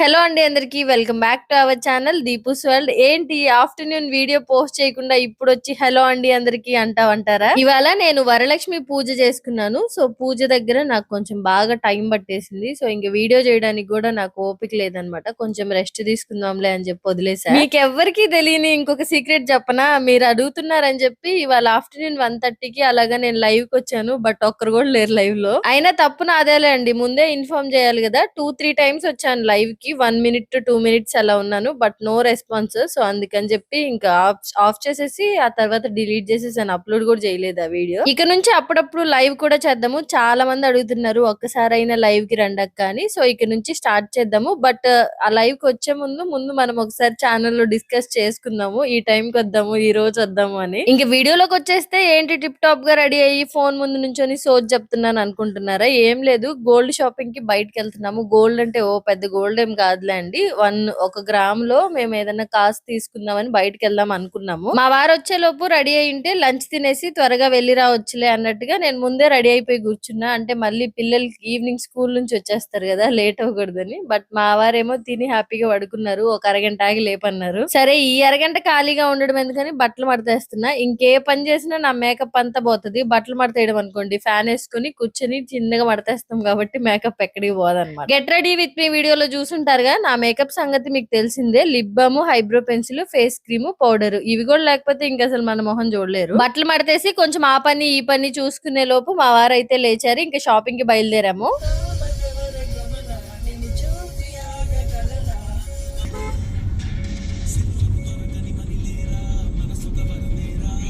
Hello అండి అందరికి welcome back to our channel Deepu's world. ఏంటి ఆఫ్టర్నూన్ వీడియో పోస్ట్ చేయకుండా ఇప్పుడు వచ్చి హలో అండి అందరికి అంటావంటారా ఇవాళ నేను వరలక్ష్మి పూజ చేసుకున్నాను. సో పూజ దగ్గర నాకు కొంచెం బాగా టైం పట్టేసింది. సో ఇంక వీడియో చేయడానికి కూడా నాకు ఓపిక లేదనమాట. కొంచెం రెస్ట్ తీసుకుందాంలే అని చెప్పి వదిలేసా. మీకు ఎవ్వరికి తెలియని ఇంకొక సీక్రెట్ చెప్పనా? మీరు అడుగుతున్నారని చెప్పి ఇవాళ ఆఫ్టర్నూన్ వన్ థర్టీకి అలాగా నేను లైవ్కి వచ్చాను. బట్ ఒక్కరు కూడా లేరు లైవ్లో అయినా తప్పు నాదేలే అండి. ముందే ఇన్ఫార్మ్ చేయాలి కదా. టూ త్రీ టైమ్స్ వచ్చాను లైవ్కి వన్ మినిట్ టూ మినిట్స్ అలా ఉన్నాను బట్ నో రెస్పాన్స్ సో అందుకని చెప్పి ఇంకా ఆఫ్ ఆఫ్ చేసేసి ఆ తర్వాత డిలీట్ చేసేసాను అప్లోడ్ కూడా చేయలేదు ఆ వీడియో. ఇక నుంచి అప్పుడప్పుడు లైవ్ కూడా చేద్దాము. చాలా మంది అడుగుతున్నారు ఒక్కసారైనా లైవ్కి రండక్క అని. సో ఇక నుంచి స్టార్ట్ చేద్దాము. బట్ ఆ లైవ్కి వచ్చే ముందు ముందు మనం ఒకసారి ఛానల్లో డిస్కస్ చేసుకుందాము. ఈ టైం కి వద్దాము ఈ రోజు వద్దాము అని. ఇంక వీడియోలోకి వచ్చేస్తే ఏంటి టిప్ టాప్గా రెడీ అయ్యి ఫోన్ ముందు నుంచొని సోచ్ చెప్తున్నాను అనుకుంటున్నారా? ఏం లేదు. గోల్డ్ షాపింగ్కి బయటకు వెళ్తున్నాము. గోల్డ్ అంటే ఓ పెద్ద గోల్డ్ ఏం కాదులే అండి వన్ ఒక గ్రామ్లో మేము ఏదైనా కాస్ట్ తీసుకుందామని బయటకు వెళ్దాం అనుకున్నాము. మా వారు వచ్చే లోపు రెడీ అయి ఉంటే లంచ్ తినేసి త్వరగా వెళ్ళి రావచ్చులే అన్నట్టుగా నేను ముందే రెడీ అయిపోయి కూర్చున్నా. అంటే మళ్ళీ పిల్లలకి ఈవినింగ్ స్కూల్ నుంచి వచ్చేస్తారు కదా లేట్ అవ్వకూడదని. బట్ మా వారేమో తిని హ్యాపీగా పడుకున్నారు. ఒక అరగంట ఆగి లేపన్నారు. సరే ఈ అరగంట ఖాళీగా ఉండడం ఎందుకని బట్టలు మడతేస్తున్నా. ఇంకే పని చేసినా నా మేకప్ అంతా పోతుంది. బట్టలు మడతేయడం అనుకోండి. ఫ్యాన్ వేసుకుని కూర్చొని చిన్నగా మడతేస్తాం కాబట్టి మేకప్ ఎక్కడికి పోదన్నమాట. గెట్ రెడీ విత్ మీ వీడియోలో అంటారుగా నా మేకప్ సంగతి మీకు తెలిసిందే. Lip balm eyebrow pencil face cream powder. ఇవి కూడా లేకపోతే ఇంకా అసలు మన మొహం చూడలేరు. బట్టలు మడతేసి కొంచెం ఆ పని ఈ పని చూసుకునే లోపు మా వారు అయితే లేచారు. ఇంకా షాపింగ్కి బయలుదేరాము.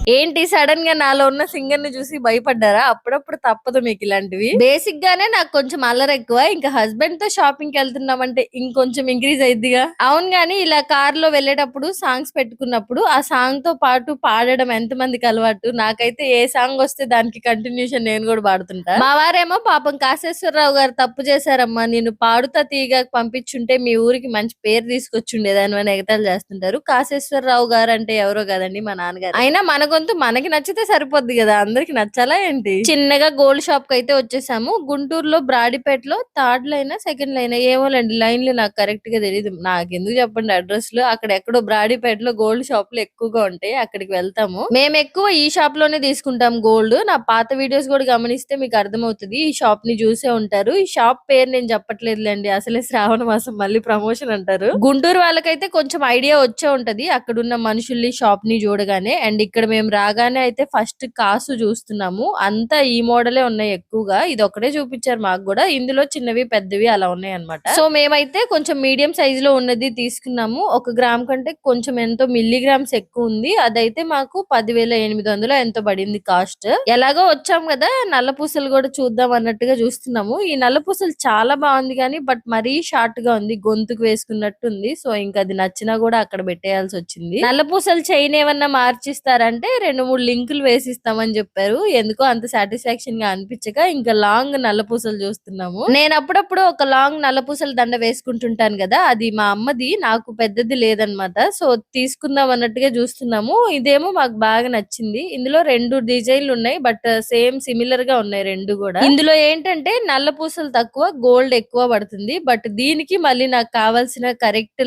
ఏంటి సడన్గా నాలో ఉన్న సింగర్ని చూసి భయపడ్డారా? అప్పుడప్పుడు తప్పదు మీకు ఇలాంటివి. బేసిక్ గానే నాకు కొంచెం అల్లరి ఎక్కువ. ఇంకా హస్బెండ్తో షాపింగ్కి వెళ్తున్నామంటే ఇంకొంచెం ఇంక్రీజ్ అయిద్దిగా. అవును గానీ ఇలా కార్లో వెళ్ళేటప్పుడు సాంగ్స్ పెట్టుకున్నప్పుడు ఆ సాంగ్తో పాటు పాడడం ఎంత మందికి అలవాటు? నాకైతే ఏ సాంగ్ వస్తే దానికి కంటిన్యూషన్ నేను కూడా పాడుతుంటా. మా వారేమో పాపం కాశేశ్వరరావు గారు తప్పు చేశారమ్మా. నేను పాడుతా తీగ పంపించుంటే మీ ఊరికి మంచి పేరు తీసుకొచ్చుండేదాని అని ఎగతాలు చేస్తుంటారు. కాశేశ్వరరావు గారు అంటే ఎవరో కదండి మా నాన్నగారు. అయినా మన గొంతు మనకి నచ్చితే సరిపోద్ది కదా? అందరికి నచ్చాలా ఏంటి? చిన్నగా గోల్డ్ షాప్కి అయితే వచ్చేసాము. గుంటూరులో బ్రాడిపేటలో థర్డ్ లైన్ సెకండ్ లైన్ ఏమోలేండి. లైన్లు నాకు కరెక్ట్గా తెలియదు నాకు ఎందుకు చెప్పండి అడ్రస్లో అక్కడ ఎక్కడో బ్రాడిపేటలో గోల్డ్ షాపులు ఎక్కువగా ఉంటాయి. అక్కడికి వెళ్తాము. మేము ఎక్కువ ఈ షాప్లోనే తీసుకుంటాం గోల్డ్. నా పాత వీడియోస్ కూడా గమనిస్తే మీకు అర్థమవుతుంది. ఈ షాప్ని చూసే ఉంటారు. ఈ షాప్ పేరు నేను చెప్పట్లేదులేండి. అసలే శ్రావణ మాసం మళ్ళీ ప్రమోషన్ అంటారు. గుంటూరు వాళ్ళకైతే కొంచెం ఐడియా వచ్చే ఉంటది. అక్కడ ఉన్న మనుషుల్ని షాప్ని చూడగానే. అండ్ ఇక్కడ మేము రాగానే అయితే ఫస్ట్ కాసు చూస్తున్నాము. అంతా ఈ మోడలే ఉన్నాయి ఎక్కువగా. ఇది ఒకటే చూపించారు మాకు కూడా. ఇందులో చిన్నవి పెద్దవి అలా ఉన్నాయి అన్నమాట. సో మేమైతే కొంచెం మీడియం సైజ్లో ఉన్నది తీసుకున్నాము. ఒక గ్రామ్ కంటే కొంచెం ఎంతో మిల్లీగ్రామ్స్ ఎక్కువ ఉంది. అదైతే మాకు పదివేల ఎనిమిది వందలు ఎంతో పడింది కాస్ట్. ఎలాగో వచ్చాం కదా నల్ల పూసలు కూడా చూద్దాం అన్నట్టుగా చూస్తున్నాము. ఈ నల్ల పూసలు చాలా బాగుంది కానీ బట్ మరీ షార్ట్గా ఉంది. గొంతుకు వేసుకున్నట్టు ఉంది. సో ఇంకా అది నచ్చినా కూడా అక్కడ పెట్టేయాల్సి వచ్చింది. నల్ల పూసలు చైన్ ఏమన్నా మార్చిస్తారంటే రెండు మూడు లింకులు వేసిస్తామని చెప్పారు. ఎందుకో అంత సాటిస్ఫాక్షన్గా అనిపించక ఇంకా లాంగ్ నల్ల పూసలు చూస్తున్నాము. నేను అప్పుడప్పుడు ఒక లాంగ్ నల్ల పూసల దండ వేసుకుంటుంటాను కదా అది మా అమ్మది నాకు పెద్దది లేదనమాట. సో తీసుకుందాం అన్నట్టుగా చూస్తున్నాము. ఇదేమో మాకు బాగా నచ్చింది. ఇందులో రెండు డిజైన్లు ఉన్నాయి బట్ సేమ్ సిమిలర్గా ఉన్నాయి రెండు కూడా. ఇందులో ఏంటంటే నల్ల పూసలు తక్కువ గోల్డ్ ఎక్కువ పడుతుంది. బట్ దీనికి మళ్ళీ నాకు కావాల్సిన కరెక్ట్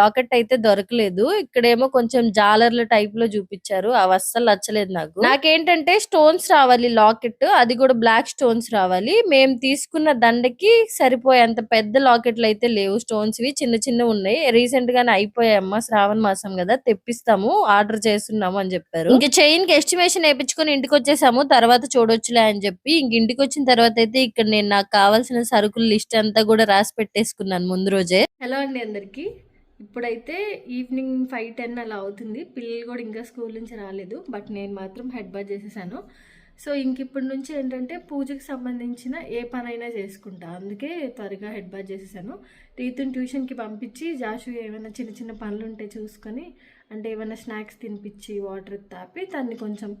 లాకెట్ అయితే దొరకలేదు. ఇక్కడేమో కొంచెం జాలర్ల టైప్లో చూపించారు అవ అస్సలు నచ్చలేదు నాకు. నాకేంటంటే స్టోన్స్ రావాలి లాకెట్ అది కూడా బ్లాక్ స్టోన్స్ రావాలి. మేము తీసుకున్న దండకి సరిపోయేంత పెద్ద లాకెట్లు అయితే లేవు. స్టోన్స్ వి చిన్న చిన్న ఉన్నాయి. రీసెంట్ గానే అయిపోయాయమ్మా. శ్రావణ మాసం కదా తెప్పిస్తాము ఆర్డర్ చేస్తున్నాము అని చెప్పారు. ఇంక చైన్కి ఎస్టిమేషన్ వేయించుకొని ఇంటికి వచ్చేసాము తర్వాత చూడొచ్చులే అని చెప్పి ఇంక ఇంటికి వచ్చిన తర్వాత అయితే ఇక్కడ నేను నాకు కావాల్సిన సరుకుల లిస్ట్ అంతా కూడా రాసి పెట్టేసుకున్నాను ముందు రోజే. హలో అండి అందరికి. ఇప్పుడైతే ఈవినింగ్ ఫైవ్ టెన్ అలా అవుతుంది. పిల్లలు కూడా ఇంకా స్కూల్ నుంచి రాలేదు. బట్ నేను మాత్రం హెడ్ బాత్ చేసేసాను. సో ఇంక ఇప్పటి నుంచి ఏంటంటే పూజకి సంబంధించిన ఏ పనైనా చేసుకుంటా. అందుకే త్వరగా హెడ్ బాత్ చేసేసాను. రీతుని ట్యూషన్కి పంపించి జాషు ఏమైనా చిన్న చిన్న పనులు ఉంటే చూసుకొని అంటే ఏమైనా స్నాక్స్ తినిపించి వాటర్ తాపి దాన్ని కొంచెం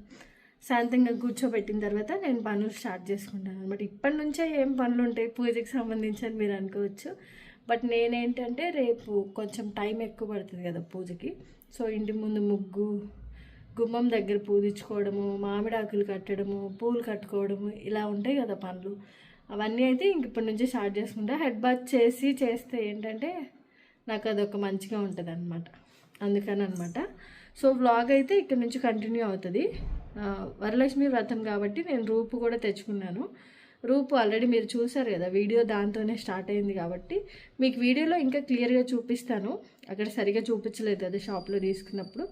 శాంతంగా కూర్చోబెట్టిన తర్వాత నేను పనులు స్టార్ట్ చేసుకుంటాను అనమాట ఇప్పటి నుంచే ఏం పనులు ఉంటాయి పూజకి సంబంధించి అని మీరు అనుకోవచ్చు. బట్ నేనేంటంటే రేపు కొంచెం టైం ఎక్కువ పడుతుంది కదా పూజకి. సో ఇంటి ముందు ముగ్గు గుమ్మం దగ్గర పూజించుకోవడము మామిడాకులు కట్టడము పూలు కట్టుకోవడము ఇలా ఉంటాయి కదా పనులు. అవన్నీ అయితే ఇంక ఇప్పటి నుంచి స్టార్ట్ చేసుకుంటా. హెడ్ బాత్ చేసి చేస్తే ఏంటంటే నాకు అదొక మంచిగా ఉంటుంది అనమాట అందుకని అనమాట సో వ్లాగ్ అయితే ఇక్కడ నుంచి కంటిన్యూ అవుతుంది. వరలక్ష్మి వ్రతం కాబట్టి నేను రూపు కూడా తెచ్చుకున్నాను. రూపు ఆల్రెడీ మీరు చూసారు కదా వీడియో దాంతోనే స్టార్ట్ అయింది కాబట్టి మీకు వీడియోలో ఇంకా క్లియర్గా చూపిస్తాను. అక్కడ సరిగా చూపించలేదు అది షాప్లో తీసుకున్నప్పుడు.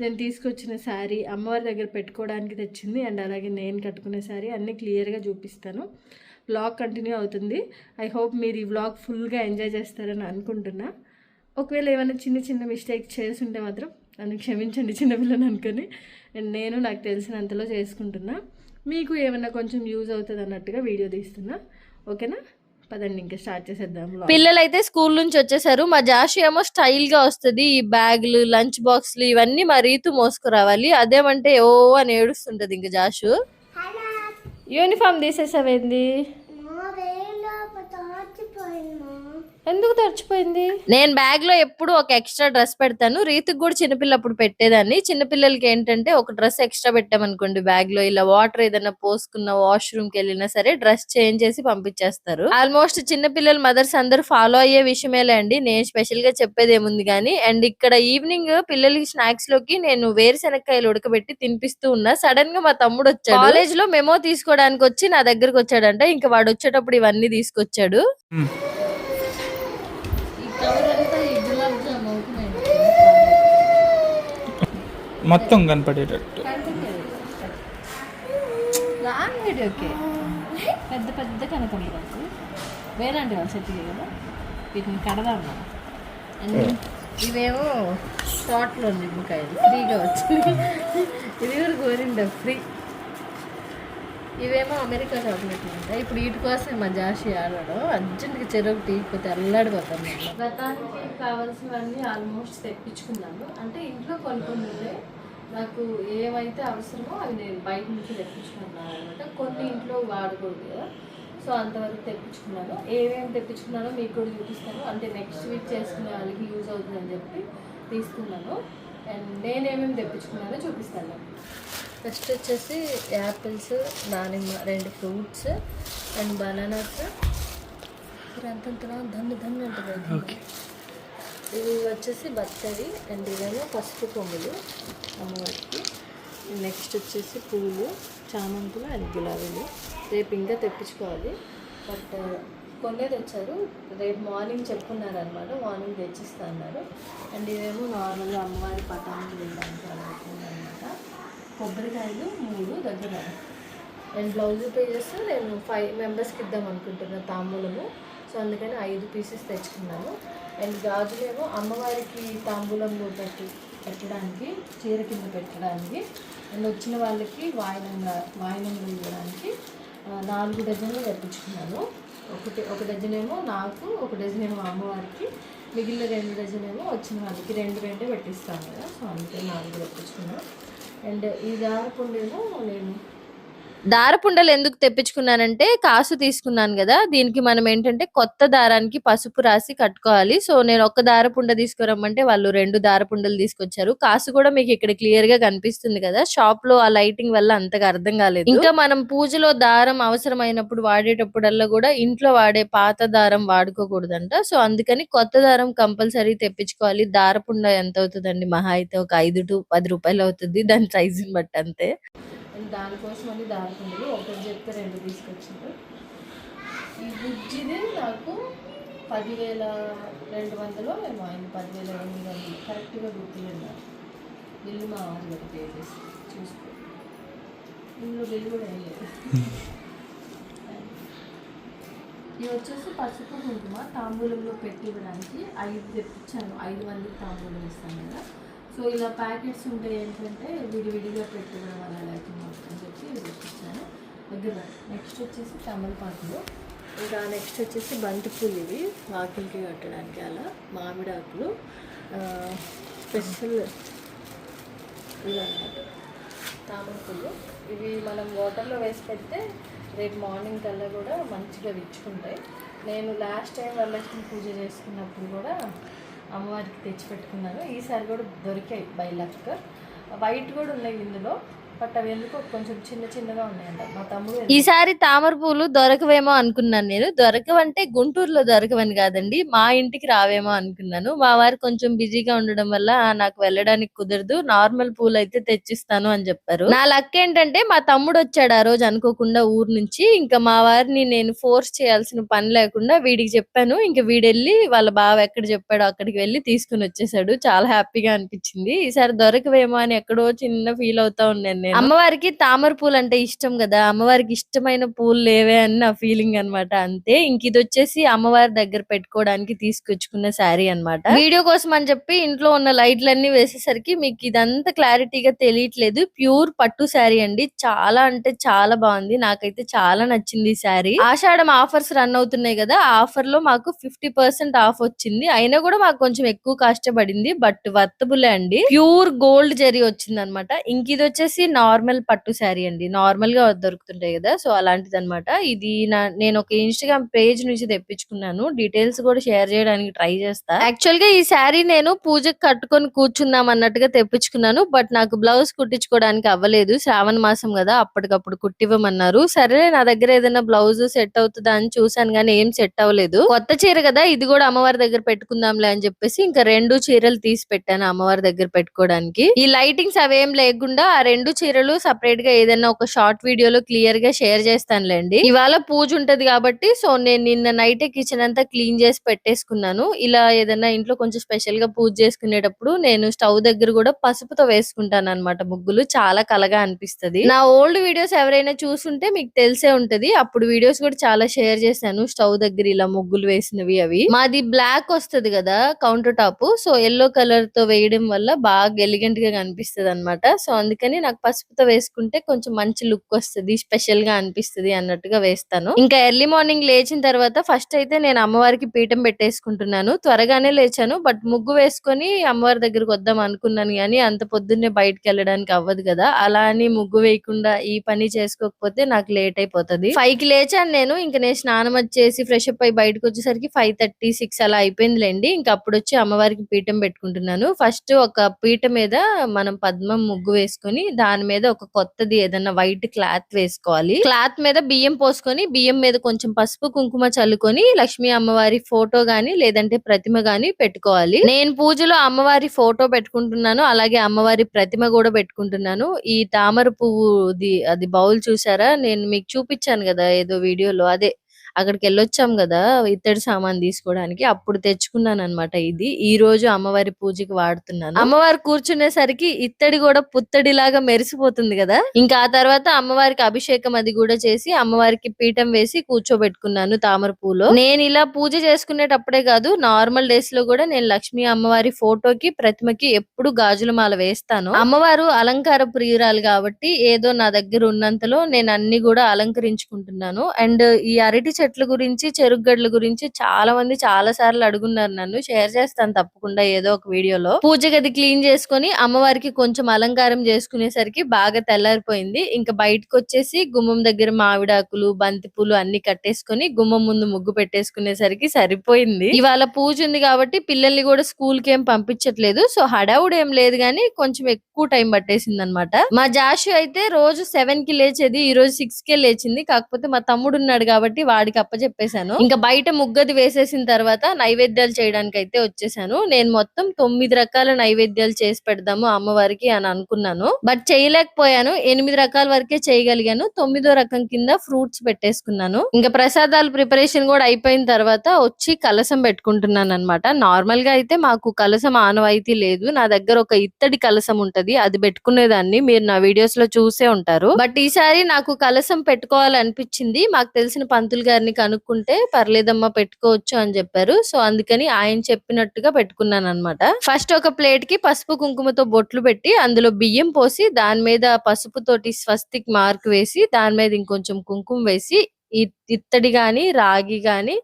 నేను తీసుకొచ్చిన శారీ అమ్మవారి దగ్గర పెట్టుకోవడానికి తెచ్చింది అండ్ అలాగే నేను కట్టుకునే శారీ అన్నీ క్లియర్గా చూపిస్తాను. వ్లాగ్ కంటిన్యూ అవుతుంది. ఐ హోప్ మీరు ఈ వ్లాగ్ ఫుల్గా ఎంజాయ్ చేస్తారని అనుకుంటున్నా. ఒకవేళ ఏమైనా చిన్న చిన్న మిస్టేక్ చేసి ఉంటే మాత్రం నన్ను క్షమించండి చిన్నపిల్లని అనుకొని. అండ్ నేను నాకు తెలిసినంతలో చేసుకుంటున్నా. మీకు ఏమైనా కొంచెం యూజ్ అవుతుంది అన్నట్టుగా వీడియో తీస్తున్నా. ఓకేనా? పదండి ఇంకా స్టార్ట్ చేసేద్దాం vlog. పిల్లలైతే స్కూల్ నుంచి వచ్చేసారు. మా జాషి ఏమో స్టైల్గా వస్తుంది. ఈ బ్యాగులు లంచ్ బాక్స్లు ఇవన్నీ మా రీతు మోసుకురావాలి. అదేమంటే ఓ అని ఏడుస్తుంటది ఇంకా జాషు. యూనిఫామ్ తీసేసావేంది? ఎందుకు తడిచిపోయింది? నేను బ్యాగ్లో ఎప్పుడు ఒక ఎక్స్ట్రా డ్రెస్ పెడతాను. రీతికి కూడా చిన్నపిల్లప్పుడు పెట్టేదాన్ని. చిన్నపిల్లలకి ఏంటంటే ఒక డ్రెస్ ఎక్స్ట్రా పెట్టామనుకోండి బ్యాగ్లో ఇలా వాటర్ ఏదైనా పోసుకున్న వాష్రూమ్కి వెళ్ళినా సరే డ్రెస్ చేంజ్ చేసి పంపించేస్తారు. ఆల్మోస్ట్ చిన్నపిల్లల మదర్స్ అందరూ ఫాలో అయ్యే విషయమేలే అండి. నేను స్పెషల్గా చెప్పేది ఏముంది కానీ అండ్ ఇక్కడ ఈవినింగ్ పిల్లలకి స్నాక్స్లోకి నేను వేరుశెనక్కాయలు ఉడకబెట్టి తినిపిస్తూ ఉన్నా. సడన్గా మా తమ్ముడు వచ్చాడు కాలేజ్లో మెమో తీసుకోవడానికి వచ్చి నా దగ్గరకు వచ్చాడంట ఇంకా వాడు వచ్చేటప్పుడు ఇవన్నీ తీసుకొచ్చాడు. మొత్తం కనపడేటట్టు. లాంగ్ వీడియోకే పెద్ద పెద్ద కనకంబరాలు వేరండి వాళ్ళు సెట్ కదా వీటిని కడదాం మనం. ఇవేమో షార్ట్లో నిమ్మకాయలు ఫ్రీగా వచ్చింది ఇది కూడా కోరిండ ఫ్రీ. ఇవేమో అమెరికా చాక్లెట్లు ఉంటాయి. ఇప్పుడు వీటి కోసం మా జాషి ఆడడం. అర్జెంట్గా చెరువు టీకపోతే అల్లాడిపోతాం మేము. గతానికి కావాల్సినవన్నీ ఆల్మోస్ట్ తెప్పించుకున్నాను అంటే ఇంట్లో కొన్ని నాకు ఏమైతే అవసరమో అవి నేను బయట నుంచి తెప్పించుకున్నాను అనమాట కొన్ని ఇంట్లో వాడకూడదు కదా. సో అంతవరకు తెప్పించుకున్నాను. ఏమేమి తెప్పించుకున్నానో మీకు కూడా చూపిస్తాను. అంటే నెక్స్ట్ వీక్ చేసుకునే వాళ్ళకి యూజ్ అవుతుందని చెప్పి తీసుకున్నాను అండ్ నేనేమేమి తెప్పించుకున్నానో చూపిస్తాను. ఫస్ట్ వచ్చేసి యాపిల్స్ దానిమ్మ రెండు ఫ్రూట్స్ అండ్ బనానాస్ అంతంత దన్ను దన్ను ఉంటుంది ఇవి వచ్చేసి బత్తడి అండ్ ఇవేమో పసుపు కొమ్ములు అమ్మవారికి. నెక్స్ట్ వచ్చేసి పూలు చామంతులు అండ్ గులాబీలు. రేపు ఇంకా తెప్పించుకోవాలి. బట్ uh, కొన్నే తెచ్చారు. రేపు మార్నింగ్ చెప్పుకున్నారనమాట మార్నింగ్ తెచ్చిస్తా అన్నారు. అండ్ ఇవేమో నార్మల్గా అమ్మవారి పటాన్ని వెళ్ళడానికి అనమాట కొబ్బరికాయలు మూడు దగ్గర. అండ్ బ్లౌజ్ పేజెస్ నేను ఫైవ్ మెంబర్స్కి ఇద్దాం అనుకుంటున్నాను తాంబూలము. సో అందుకని ఐదు పీసెస్ తెచ్చుకున్నాను. అండ్ గాజులేమో అమ్మవారికి తాంబూలంలో పెట్టి పెట్టడానికి చీర కింద పెట్టడానికి అండ్ వచ్చిన వాళ్ళకి వాయినంగా వాయినంగా ఇవ్వడానికి నాలుగు డజన్లు తెప్పించుకున్నాను ఒకటి ఒక డజన్ ఏమో నాకు ఒక డజన్ ఏమో అమ్మవారికి మిగిలిన రెండు డజన్ ఏమో వచ్చిన వాళ్ళకి రెండు రెండే పెట్టిస్తాను కదా సో అందుకే నాలుగు తెప్పించుకున్నాను అండ్ ఈ దారపుండేమో నేను దారపుండలు ఎందుకు తెప్పించుకున్నానంటే కాసు తీసుకున్నాను కదా దీనికి మనం ఏంటంటే కొత్త దారానికి పసుపు రాసి కట్టుకోవాలి. సో నేను ఒక్క దారపుండ తీసుకురమ్మంటే వాళ్ళు రెండు దారపుండలు తీసుకొచ్చారు. కాసు కూడా మీకు ఇక్కడ క్లియర్గా కనిపిస్తుంది కదా షాప్లో ఆ లైటింగ్ వల్ల అంతగా అర్థం కాలేదు. ఇంకా మనం పూజలో దారం అవసరమైనప్పుడు వాడేటప్పుడల్లా కూడా ఇంట్లో వాడే పాత దారం వాడుకోకూడదంట. సో అందుకని కొత్త దారం కంపల్సరీ తెప్పించుకోవాలి. దారపుండ ఎంత అవుతుందండి? మహా అయితే ఒక ఐదు టు పది రూపాయలు అవుతుంది. దాని సైజుని బట్టి అంతే. దానికోసం అని దారుకుండదు ఒకటి చెప్తే రెండు తీసుకొచ్చిండు ఈ బుజ్జిది నాకు పదివేల రెండు వందలు ఏమో ఆయన పదివేల ఎనిమిది వందలు. కరెక్ట్గా గుర్తులేదు? నాకు బిల్లు మా వారి దగ్గర పే చేసి చూసుకో. ఇందులో బిల్లు కూడా ఏం లేదు. ఇవి వచ్చేసి పసుపు కుంకుమ తాంబూలంలో పెట్టి ఇవ్వడానికి ఐదు తెప్పించాను. ఐదు మందికి తాంబూలం ఇస్తాను కదా. సో ఇలా ప్యాకెట్స్ ఉంటే ఏంటంటే విడివిడిగా పెట్టుకోవడం అలా లేకపోతే అని చెప్పి ఇది తెప్పించాను దగ్గర నెక్స్ట్ వచ్చేసి తమలపాకులు ఇంకా నెక్స్ట్ వచ్చేసి బంతిపూలు ఇవి వాకిలికి కట్టడానికి అలా మామిడి ఆకులు. స్పెషల్ ఇవి అన్నమాట. తామరపూలు ఇవి మనం వాటర్లో వేసి పెడితే రేపు మార్నింగ్ కల్లా కూడా మంచిగా విచ్చుకుంటాయి. నేను లాస్ట్ టైం వరలక్ష్మి పూజ చేసుకున్నప్పుడు కూడా అమ్మవారికి తెచ్చి పెట్టుకున్నాను ఈసారి కూడా దొరికాయి బై లక్. వైట్ కూడా ఉన్నాయి ఇందులో. బట్ అవి కొంచెం చిన్న చిన్నగా ఉన్నాయంట. మా తమ్ముడు ఈసారి తామర పూలు దొరకవేమో అనుకున్నాను నేను. దొరకవంటే గుంటూరులో దొరకవని కాదండి. మా ఇంటికి రావేమో అనుకున్నాను. మా వారు కొంచెం బిజీగా ఉండడం వల్ల నాకు వెళ్ళడానికి కుదరదు. నార్మల్ పూలు అయితే తెచ్చిస్తాను అని చెప్పారు. నా లక్ ఏంటంటే మా తమ్ముడు వచ్చాడు ఆ రోజు అనుకోకుండా ఊరు నుంచి. ఇంకా మా వారిని నేను ఫోర్స్ చేయాల్సిన పని లేకుండా వీడికి చెప్పాను. ఇంకా వీడెళ్ళి వాళ్ళ బావ ఎక్కడ చెప్పాడో అక్కడికి వెళ్ళి తీసుకుని వచ్చేసాడు. చాలా హ్యాపీగా అనిపించింది. ఈసారి దొరకవేమో అని ఎక్కడో చిన్న ఫీల్ అవుతా ఉన్నాను అమ్మవారికి తామర పూలు అంటే ఇష్టం కదా అమ్మవారికి ఇష్టమైన పూలు లేవే అని నా ఫీలింగ్ అన్నమాట అంతే. ఇంక ఇది వచ్చేసి అమ్మవారి దగ్గర పెట్టుకోవడానికి తీసుకొచ్చుకున్న శారీ అన్నమాట. వీడియో కోసం అని చెప్పి ఇంట్లో ఉన్న లైట్లన్నీ వేసేసరికి మీకు ఇదంతా క్లారిటీగా తెలియట్లేదు. ప్యూర్ పట్టు శారీ అండి. చాలా అంటే చాలా బాగుంది. నాకైతే చాలా నచ్చింది ఈ శారీ. ఆషాఢం ఆఫర్స్ రన్ అవుతున్నాయి కదా ఆ ఆఫర్లో మాకు ఫిఫ్టీ పర్సెంట్ ఆఫ్ వచ్చింది. అయినా కూడా మాకు కొంచెం ఎక్కువ కాస్ట్ పడింది బట్ వర్తబులే అండి. ప్యూర్ గోల్డ్ జరీ వచ్చింది అనమాట ఇంక ఇది వచ్చేసి నార్మల్ పట్టు శారీ అండి. నార్మల్గా దొరుకుతుంటాయి కదా సో అలాంటిది అనమాట ఇది నా నేను ఒక ఇన్స్టాగ్రామ్ పేజ్ నుంచి తెప్పించుకున్నాను. డీటెయిల్స్ కూడా షేర్ చేయడానికి ట్రై చేస్తా. యాక్చువల్గా ఈ శారీ నేను పూజకి కట్టుకొని కూర్చుందాం అన్నట్టుగా తెప్పించుకున్నాను బట్ నాకు బ్లౌజ్ కుట్టించుకోవడానికి అవ్వలేదు. శ్రావణ మాసం కదా అప్పటికప్పుడు కుట్టివ్వమన్నారు. సరే నా దగ్గర ఏదైనా బ్లౌజ్ సెట్ అవుతుందా అని చూసాను కానీ ఏం సెట్ అవ్వలేదు. కొత్త చీర కదా ఇది కూడా అమ్మవారి దగ్గర పెట్టుకుందాంలే అని చెప్పేసి ఇంకా రెండు చీరలు తీసి పెట్టాను అమ్మవారి దగ్గర పెట్టుకోవడానికి. ఈ లైటింగ్స్ అవేం లేకుండా ఆ రెండు చీర చీరలు సపరేట్గా ఏదైనా ఒక షార్ట్ వీడియోలో క్లియర్గా షేర్ చేస్తానులేండి. ఇవాళ పూజ ఉంటది కాబట్టి సో నేను నిన్న నైట్ కిచెన్ అంతా క్లీన్ చేసి పెట్టేసుకున్నాను. ఇలా ఏదైనా ఇంట్లో కొంచెం స్పెషల్గా పూజ చేసుకునేటప్పుడు నేను స్టవ్ దగ్గర కూడా పసుపుతో వేసుకుంటాను అనమాట ముగ్గులు. చాలా కలగా అనిపిస్తది. నా ఓల్డ్ వీడియోస్ ఎవరైనా చూసుంటే మీకు తెలిసే ఉంటది. అప్పుడు వీడియోస్ కూడా చాలా షేర్ చేశాను. స్టవ్ దగ్గర ఇలా ముగ్గులు వేసినవి అవి. మాది బ్లాక్ వస్తది కదా కౌంటర్ టాప్ సో ఎల్లో కలర్తో వేయడం వల్ల బాగా ఎలిగెంట్గా కనిపిస్తుంది అనమాట సో అందుకని నాకు పసుపుతో వేసుకుంటే కొంచెం మంచి లుక్ వస్తుంది స్పెషల్గా అనిపిస్తుంది అన్నట్టుగా వేస్తాను. ఇంకా ఎర్లీ మార్నింగ్ లేచిన తర్వాత ఫస్ట్ అయితే నేను అమ్మవారికి పీఠం పెట్టేసుకుంటున్నాను. త్వరగానే లేచాను బట్ ముగ్గు వేసుకొని అమ్మవారి దగ్గరకు వద్దాం అనుకున్నాను కానీ అంత పొద్దున్నే బయటకు వెళ్ళడానికి అవ్వదు కదా. అలా అని ముగ్గు వేయకుండా ఈ పని చేసుకోకపోతే నాకు లేట్ అయిపోతుంది. ఫైవ్కి లేచాను నేను ఇంకా నేను స్నానం వచ్చేసి ఫ్రెష్ అప్ అయి బయటకు వచ్చేసరికి ఫైవ్ థర్టీ సిక్స్ అలా అయిపోయిందిలేండి. ఇంకా అప్పుడు వచ్చి అమ్మవారికి పీఠం పెట్టుకుంటున్నాను. ఫస్ట్ ఒక పీఠ మీద మనం పద్మం ముగ్గు వేసుకొని దాని దాని మీద ఒక కొత్తది ఏదైనా వైట్ క్లాత్ వేసుకోవాలి. క్లాత్ మీద బియ్యం పోసుకొని బియ్యం మీద కొంచెం పసుపు కుంకుమ చల్లుకొని లక్ష్మీ అమ్మవారి ఫోటో గాని లేదంటే ప్రతిమ గాని పెట్టుకోవాలి. నేను పూజలో అమ్మవారి ఫోటో పెట్టుకుంటున్నాను అలాగే అమ్మవారి ప్రతిమ కూడా పెట్టుకుంటున్నాను. ఈ తామర పువ్వుది అది బౌల్ చూసారా? నేను మీకు చూపించాను కదా ఏదో వీడియోలో అదే. అక్కడికి వెళ్ళొచ్చాం కదా ఇత్తడి సామాన్ తీసుకోవడానికి అప్పుడు తెచ్చుకున్నాను అనమాట ఇది. ఈ రోజు అమ్మవారి పూజకి వాడుతున్నాను. అమ్మవారు కూర్చునేసరికి ఇత్తడి కూడా పుత్తడిలాగా మెరిసిపోతుంది కదా. ఇంకా ఆ తర్వాత అమ్మవారికి అభిషేకం అది కూడా చేసి అమ్మవారికి పీఠం వేసి కూర్చోబెట్టుకున్నాను తామర పూలో. నేను ఇలా పూజ చేసుకునేటప్పుడే కాదు నార్మల్ డేస్లో కూడా నేను లక్ష్మీ అమ్మవారి ఫోటోకి ప్రతిమకి ఎప్పుడు గాజుల మాల వేస్తాను. అమ్మవారు అలంకార ప్రియురాలు కాబట్టి ఏదో నా దగ్గర ఉన్నంతలో నేను అన్ని కూడా అలంకరించుకుంటున్నాను. అండ్ ఈ అరటి చెట్ల గురించి చెరుగడ్ల గురించి చాలా మంది చాలా సార్లు అడుగున్నారు నన్ను. షేర్ చేస్తాను తప్పకుండా ఏదో ఒక వీడియోలో. పూజ గది క్లీన్ చేసుకొని అమ్మవారికి కొంచెం అలంకారం చేసుకునేసరికి బాగా తెల్లారిపోయింది. ఇంకా బయటకు వచ్చేసి గుమ్మం దగ్గర మామిడాకులు బంతిపూలు అన్ని కట్టేసుకొని గుమ్మం ముందు ముగ్గు పెట్టేసుకునేసరికి సరిపోయింది. ఇవాళ పూజ ఉంది కాబట్టి పిల్లల్ని కూడా స్కూల్కి ఏం పంపించట్లేదు. సో హడావుడు ఏం లేదు కానీ కొంచెం ఎక్కువ టైం పట్టేసింది అనమాట మా జాషు అయితే రోజు సెవెన్కి లేచేది ఈ రోజు సిక్స్ కే లేచింది. కాకపోతే మా తమ్ముడు ఉన్నాడు కాబట్టి వాడికి అప్పచెప్పేశాను ఇంకా బయట ముగ్గది వేసేసిన తర్వాత నైవేద్యాలు చేయడానికి అయితే వచ్చేసాను. నేను మొత్తం తొమ్మిది రకాల నైవేద్యాలు చేసి పెడదాము అమ్మవారికి అని అనుకున్నాను. బట్ చేయలేకపోయాను. ఎనిమిది రకాల వరకే చేయగలిగాను. తొమ్మిదో రకం కింద ఫ్రూట్స్ పెట్టేసుకున్నాను. ఇంకా ప్రసాదాల ప్రిపరేషన్ కూడా అయిపోయిన తర్వాత వచ్చి కలసం పెట్టుకుంటున్నాను అనమాట నార్మల్గా అయితే మాకు కలసం ఆనవాయితీ లేదు. నా దగ్గర ఒక ఇత్తడి కలసం ఉంటది. అది పెట్టుకునేదాన్ని. మీరు నా వీడియోస్లో చూసే ఉంటారు. బట్ ఈసారి నాకు కలసం పెట్టుకోవాలనిపించింది. మాకు తెలిసిన పంతులు గారిని కనుక్కుంటే పర్లేదమ్మా పెట్టుకోవచ్చు అని చెప్పారు. సో అందుకని ఆయన చెప్పినట్టుగా పెట్టుకున్నాను అనమాట ఫస్ట్ ఒక ప్లేట్కి పసుపు కుంకుమతో బొట్లు పెట్టి అందులో బియ్యం పోసి దాని మీద పసుపు తోటి స్వస్తిక్ మార్క్ వేసి దాని మీద ఇంకొంచెం కుంకుమ వేసి ఇత్తడి గాని రాగి గాని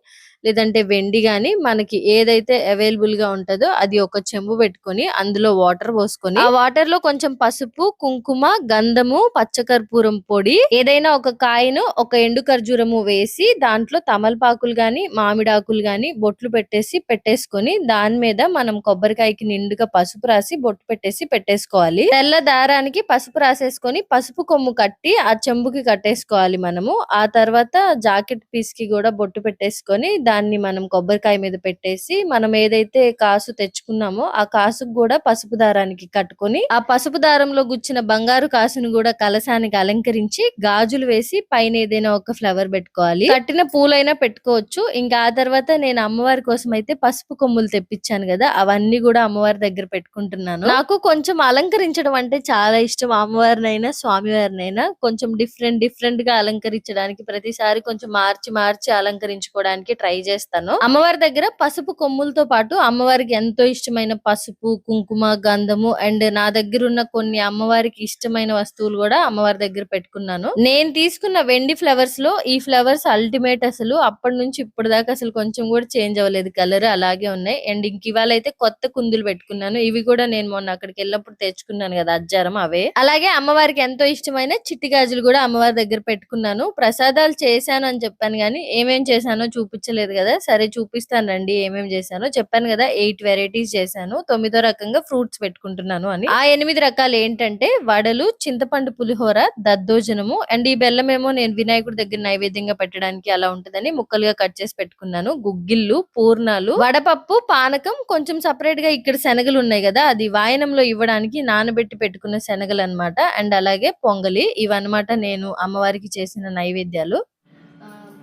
లేదంటే వెండి కానీ మనకి ఏదైతే అవైలబుల్గా ఉంటుందో అది ఒక చెంబు పెట్టుకొని అందులో వాటర్ పోసుకొని ఆ వాటర్లో కొంచెం పసుపు కుంకుమ గంధము పచ్చకర్పూరం పొడి ఏదైనా ఒక కాయను ఒక ఎండు ఖర్జూరము వేసి దాంట్లో తమలపాకులు గాని మామిడాకులు గాని బొట్లు పెట్టేసి పెట్టేసుకొని దాని మీద మనం కొబ్బరికాయకి నిండుగా పసుపు రాసి బొట్టు పెట్టేసి పెట్టేసుకోవాలి. తెల్ల దారానికి పసుపు రాసేసుకొని పసుపు కొమ్ము కట్టి ఆ చెంబుకి కట్టేసుకోవాలి మనము. ఆ తర్వాత జాకెట్ పీస్కి కూడా బొట్టు పెట్టేసుకొని దాన్ని మనం కొబ్బరికాయ మీద పెట్టేసి మనం ఏదైతే కాసు తెచ్చుకున్నామో ఆ కాసుకు కూడా పసుపు దారానికి కట్టుకొని ఆ పసుపు దారంలో గుచ్చిన బంగారు కాసును కూడా కలశానికి అలంకరించి గాజులు వేసి పైన ఏదైనా ఒక ఫ్లవర్ పెట్టుకోవాలి. కట్టిన పూలైనా పెట్టుకోవచ్చు. ఇంకా ఆ తర్వాత నేను అమ్మవారి కోసం అయితే పసుపు కొమ్ములు తెప్పించాను కదా అవన్నీ కూడా అమ్మవారి దగ్గర పెట్టుకుంటున్నాను. నాకు కొంచెం అలంకరించడం అంటే చాలా ఇష్టం. అమ్మవారినైనా స్వామివారినైనా కొంచెం డిఫరెంట్ డిఫరెంట్గా అలంకరించడానికి ప్రతిసారి కొంచెం మార్చి మార్చి అలంకరించుకోవడానికి ట్రై చేస్తాను. అమ్మవారి దగ్గర పసుపు కొమ్ములతో పాటు అమ్మవారికి ఎంతో ఇష్టమైన పసుపు కుంకుమ గంధము అండ్ నా దగ్గర ఉన్న కొన్ని అమ్మవారికి ఇష్టమైన వస్తువులు కూడా అమ్మవారి దగ్గర పెట్టుకున్నాను. నేను తీసుకున్న వెండి ఫ్లవర్స్లో ఈ ఫ్లవర్స్ అల్టిమేట్ అసలు అప్పటి నుంచి ఇప్పటి దాకా అసలు కొంచెం కూడా చేంజ్ అవ్వలేదు. కలర్ అలాగే ఉన్నాయి. అండ్ ఇంక ఇవాళ అయితే కొత్త కుందులు పెట్టుకున్నాను. ఇవి కూడా నేను మొన్న అక్కడికి వెళ్ళినప్పుడు తెచ్చుకున్నాను కదా అజ్జారం అవే. అలాగే అమ్మవారికి ఎంతో ఇష్టమైన చిట్టి గాజులు కూడా అమ్మవారి దగ్గర పెట్టుకున్నాను. ప్రసాదాలు చేశాను అని చెప్పాను కానీ ఏమేం చేశానో చూపించలేదు. కదా? సరే చూపిస్తాను రండి ఏమేమి చేశానో. చెప్పాను కదా ఎయిట్ వెరైటీస్ చేశాను. తొమ్మిదో రకంగా ఫ్రూట్స్ పెట్టుకుంటున్నాను అని. ఆ ఎనిమిది రకాలు ఏంటంటే వడలు చింతపండు పులిహోర దద్దోజనము అండ్ ఈ బెల్లం ఏమో నేను వినాయకుడి దగ్గర నైవేద్యంగా పెట్టడానికి అలా ఉంటుందని ముక్కలుగా కట్ చేసి పెట్టుకున్నాను. గుగ్గిళ్ళు పూర్ణాలు వడపప్పు పానకం కొంచెం సపరేట్గా ఇక్కడ శనగలు ఉన్నాయి కదా అది వాయనంలో ఇవ్వడానికి నానబెట్టి పెట్టుకున్న శనగలు అన్నమాట అండ్ అలాగే పొంగలి ఇవన్నమాట నేను అమ్మవారికి చేసిన నైవేద్యాలు.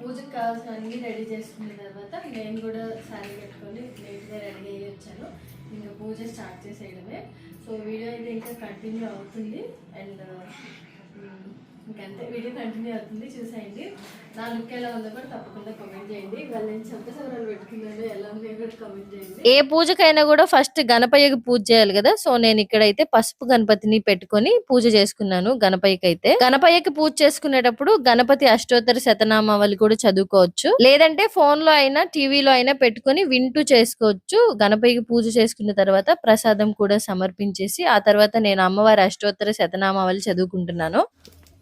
పూజకు కావాల్సిన అన్ని రెడీ చేసుకున్న తర్వాత నేను కూడా శారీ పెట్టుకొని నీట్గా రెడీ అయ్యి వచ్చాను. ఇంకా పూజ స్టార్ట్ చేసేయడమే. సో వీడియో అయితే ఇంకా కంటిన్యూ అవుతుంది. అండ్ ఇంకంతే. వీడియో కంటిన్యూ అవుతుంది చూసేయండి. నా లుక్ ఎలా ఉందో కూడా తప్పకుండా కమెంట్ చేయండి. ఇవాళ నేను చెంప సవరాలు పెట్టుకున్నాను. ఎలా ఉన్నాయో కూడా కమెంట్ చేయండి. ఏ పూజకైనా కూడా ఫస్ట్ గణపయ్యకి పూజ చేయాలి కదా. సో నేను ఇక్కడైతే పసుపు గణపతిని పెట్టుకొని పూజ చేసుకున్నాను గణపయ్యకి అయితే గణపయ్యకి పూజ చేసుకునేటప్పుడు గణపతి అష్టోత్తర శతనామావళి కూడా చదువుకోవచ్చు. లేదంటే ఫోన్లో అయినా టీవీలో అయినా పెట్టుకొని వింటూ చేసుకోవచ్చు. గణపయ్యకి పూజ చేసుకున్న తర్వాత ప్రసాదం కూడా సమర్పించేసి ఆ తర్వాత నేను అమ్మవారి అష్టోత్తర శతనామావళి చదువుకుంటున్నాను.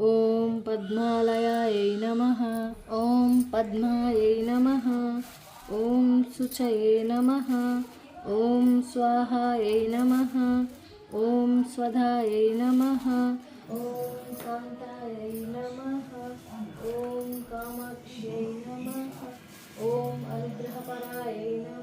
ओम पद्मालयाये नमः। ओम पद्माये नमः। ओम सुचये नमः। ओम स्वाहाये नमः। ओम स्वधाये नमः। ओम कान्तायै नमः। ओम कामाक्ष्यै नमः। ॐ अनुग्रहपरायै नमः।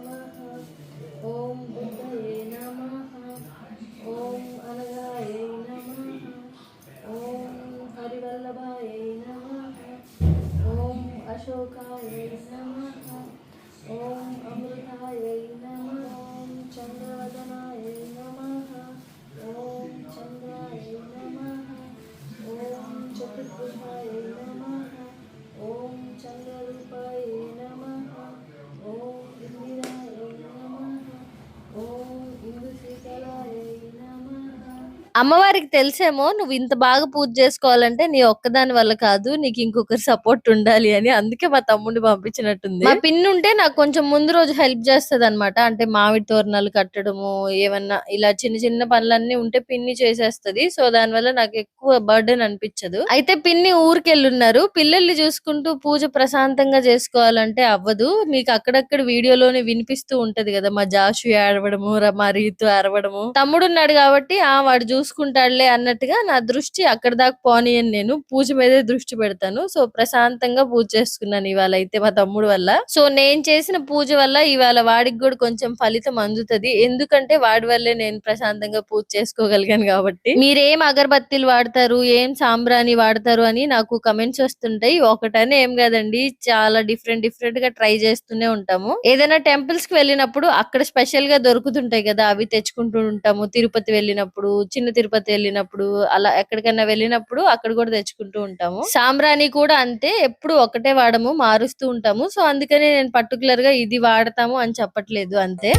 అమ్మవారికి తెలిసేమో నువ్వు ఇంత బాగా పూజ చేసుకోవాలంటే నీ ఒక్కదాని వల్ల కాదు నీకు ఇంకొకరి సపోర్ట్ ఉండాలి అని అందుకే మా తమ్ముడిని పంపించినట్టుంది. మా పిన్ ఉంటే నాకు కొంచెం ముందు రోజు హెల్ప్ చేస్తుంది అనమాట అంటే మామిడి తోరణాలు కట్టడము ఏమన్నా ఇలా చిన్న చిన్న పనులన్నీ ఉంటే పిన్ని చేసేస్తది. సో దాని వల్ల నాకు ఎక్కువ బర్డెన్ అనిపించదు. అయితే పిన్ని ఊరికెళ్ళున్నారు. పిల్లల్ని చూసుకుంటూ పూజ ప్రశాంతంగా చేసుకోవాలంటే అవ్వదు. మీకు అక్కడక్కడ వీడియోలోనే వినిపిస్తూ ఉంటది కదా మా జాషు ఏడవడము మా రీతు అరవడము తమ్ముడున్నాడు కాబట్టి ఆ వాడు చూసుకుంటూ చూసుకుంటాడులే అన్నట్టుగా నా దృష్టి అక్కడ దాకా పోనీయని నేను పూజ మీదే దృష్టి పెడతాను. సో ప్రశాంతంగా పూజ చేసుకున్నాను ఇవాళ అయితే మా తమ్ముడు వల్ల. సో నేను చేసిన పూజ వల్ల ఇవాళ వాడికి కూడా కొంచెం ఫలితం అందుతది. ఎందుకంటే వాడి వల్లే నేను ప్రశాంతంగా పూజ చేసుకోగలిగాను కాబట్టి. మీరేం అగరబత్తీలు వాడతారు? ఏం సాంబ్రాణి వాడతారు? అని నాకు కమెంట్స్ వస్తుంటాయి. ఒకటనే ఏం కాదండి. చాలా డిఫరెంట్ డిఫరెంట్గా ట్రై చేస్తూనే ఉంటాము. ఏదైనా టెంపుల్స్కి వెళ్ళినప్పుడు అక్కడ స్పెషల్గా దొరుకుతుంటాయి కదా అవి తెచ్చుకుంటూ ఉంటాము. తిరుపతి వెళ్ళినప్పుడు చిన్న తిరుపతి వెళ్ళినప్పుడు అలా ఎక్కడికైనా వెళ్ళినప్పుడు అక్కడ కూడా తెచ్చుకుంటూ ఉంటాము. సాంబ్రాణి కూడా అంతే ఎప్పుడు ఒకటే వాడము మారుస్తూ ఉంటాము. సో అందుకనే నేను పర్టికులర్గా ఇది వాడతాము అని చెప్పట్లేదు అంతే.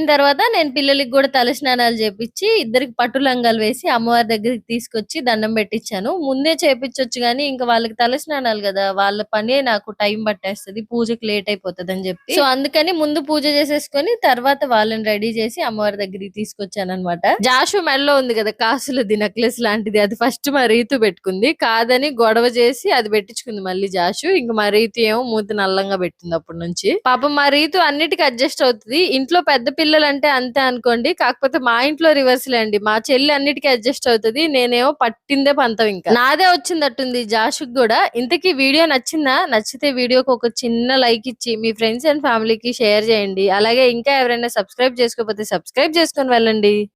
అయిన తర్వాత నేను పిల్లలకి కూడా తలస్నానాలు చేపించి ఇద్దరికి పట్టు లంగాలు వేసి అమ్మవారి దగ్గరికి తీసుకొచ్చి దండం పెట్టించాను. ముందే చేపించొచ్చు కానీ ఇంకా వాళ్ళకి తలస్నానాలు కదా వాళ్ళ పనే నాకు టైం పట్టేస్తుంది పూజకి లేట్ అయిపోతుంది అని చెప్పి. సో అందుకని ముందు పూజ చేసేసుకొని తర్వాత వాళ్ళని రెడీ చేసి అమ్మవారి దగ్గరికి తీసుకొచ్చాను అనమాట జాషు మెడలో ఉంది కదా కాసులది నెక్లెస్ లాంటిది అది ఫస్ట్ మా రీతు పెట్టుకుంది. కాదని గొడవ చేసి అది పెట్టించుకుంది మళ్ళీ జాషు. ఇంకా మా రీతు ఏమో మూతి నల్లంగా పెట్టింది అప్పటి నుంచి. పాపం మా రీతు అన్నిటికీ అడ్జస్ట్ అవుతుంది. ఇంట్లో పెద్ద పిల్లలు అంటే అంతే అనుకోండి. కాకపోతే మా ఇంట్లో రివర్స్ అండి. మా చెల్లి అన్నిటికీ అడ్జస్ట్ అవుతుంది. నేనేమో పట్టిందే పంతం ఇంకా. నాదే వచ్చిందట్టుంది జాషుక్ కూడా. ఇంతకీ వీడియో నచ్చిందా? నచ్చితే వీడియోకి ఒక చిన్న లైక్ ఇచ్చి మీ ఫ్రెండ్స్ అండ్ ఫ్యామిలీకి షేర్ చేయండి. అలాగే ఇంకా ఎవరైనా సబ్స్క్రైబ్ చేసుకోకపోతే సబ్స్క్రైబ్ చేసుకొని వెళ్ళండి.